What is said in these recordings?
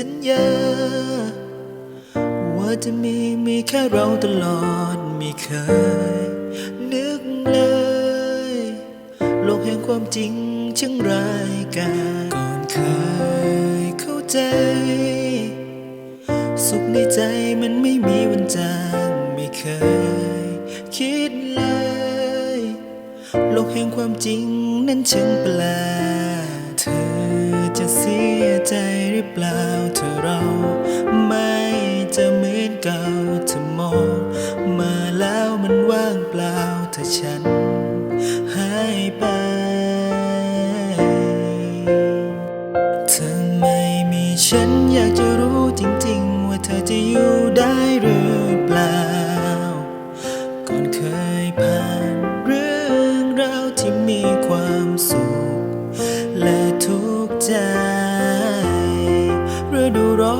สัญญา ว่าจะมีมีแค่เราตลอดไม่เคย นึกเลย โลกแห่งความจริงช่างร้ายกาจก่อนเคยเข้าใจ สุขในใจมันไม่มีวันจางไม่เคย คิดเลย โลกแห่งความจริงนั้นช่างแปลก จะเสียใจหรือเปล่าถ้าเราไม่จะเหมือนเก่าเธอมองมาแล้วมันว่างเปล่าถ้าฉัน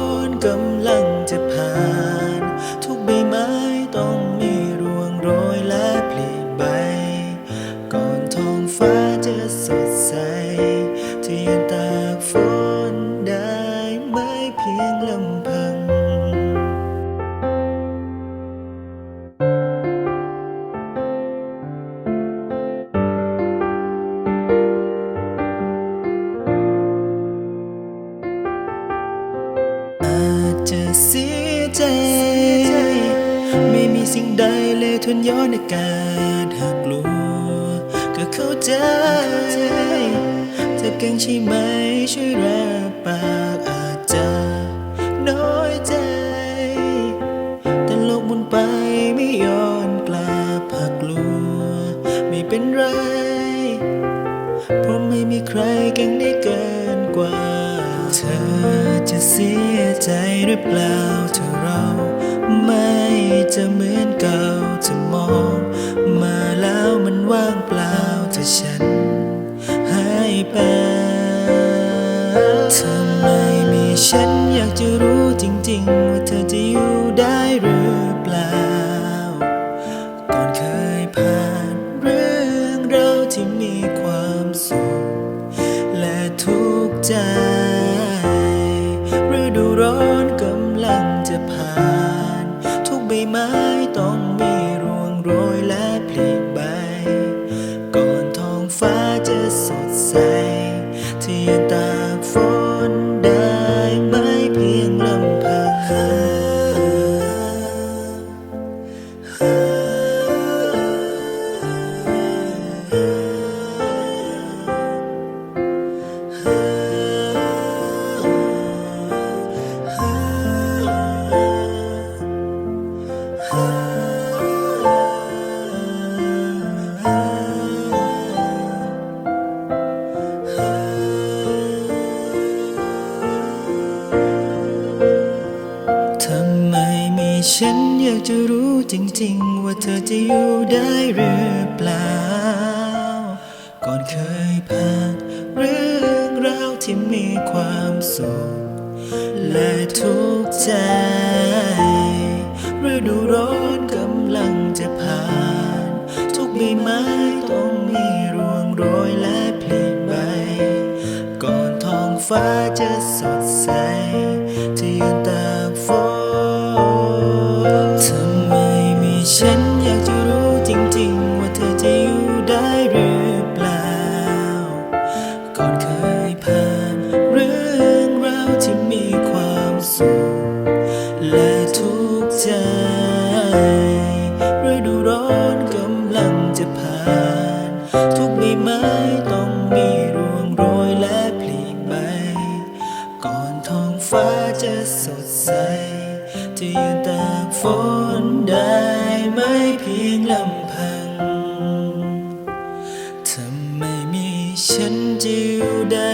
อนกำลังจะผ่าน ทุกใบไม้ต้องมีร่วงโรยและเปลี่ยนใบ ก่อนท้องฟ้าจะสดใส เสียใจ ไม่มีสิ่งใดเลยทนย้อนอากาศหากกลัว ก็เข้าใจ เธอเก่งใช่ไหมช่วยรับปากอาจจะน้อยใจ แต่โลกมุนไปไม่ย้อนกลับหากกลัว ไม่เป็นไร เพราะไม่มีใครเก่งได้เกินกว่า เธอจะเสียใจหรือเปล่าถ้าเราไม่จะเหมือนเก่าจะมองมาแล้วมันว่างเปล่าถ้าฉันหายไปเธอไมมีฉันอยากจะรู้จริง ๆ ว่าเธอจะอยู่ได้หรือเปล่า ก่อนเคยผ่านเรื่องราวที่มีความสุขและทุกข์ใจ ใบไม้ต้อง ฉันอยากจะรู้จริง ๆ ว่าเธอจะอยู่ได้หรือเปล่า ก่อนเคยผ่านเรื่องราวที่มีความสุขและทุกข์ใจฤดูร้อนกำลังจะผ่าน ทุกใบไม้ต้องมีร่วงโรยและผลิใบ ก่อนท้องฟ้าจะสดใส ไม่ไมต้องมีรวงโรยและพลีกใบ ก่อนท้องฟ้าจะสดใส จะยืนตากฝนได้ไหมเพียงลำพัง ทำไมมีฉันจะอวได้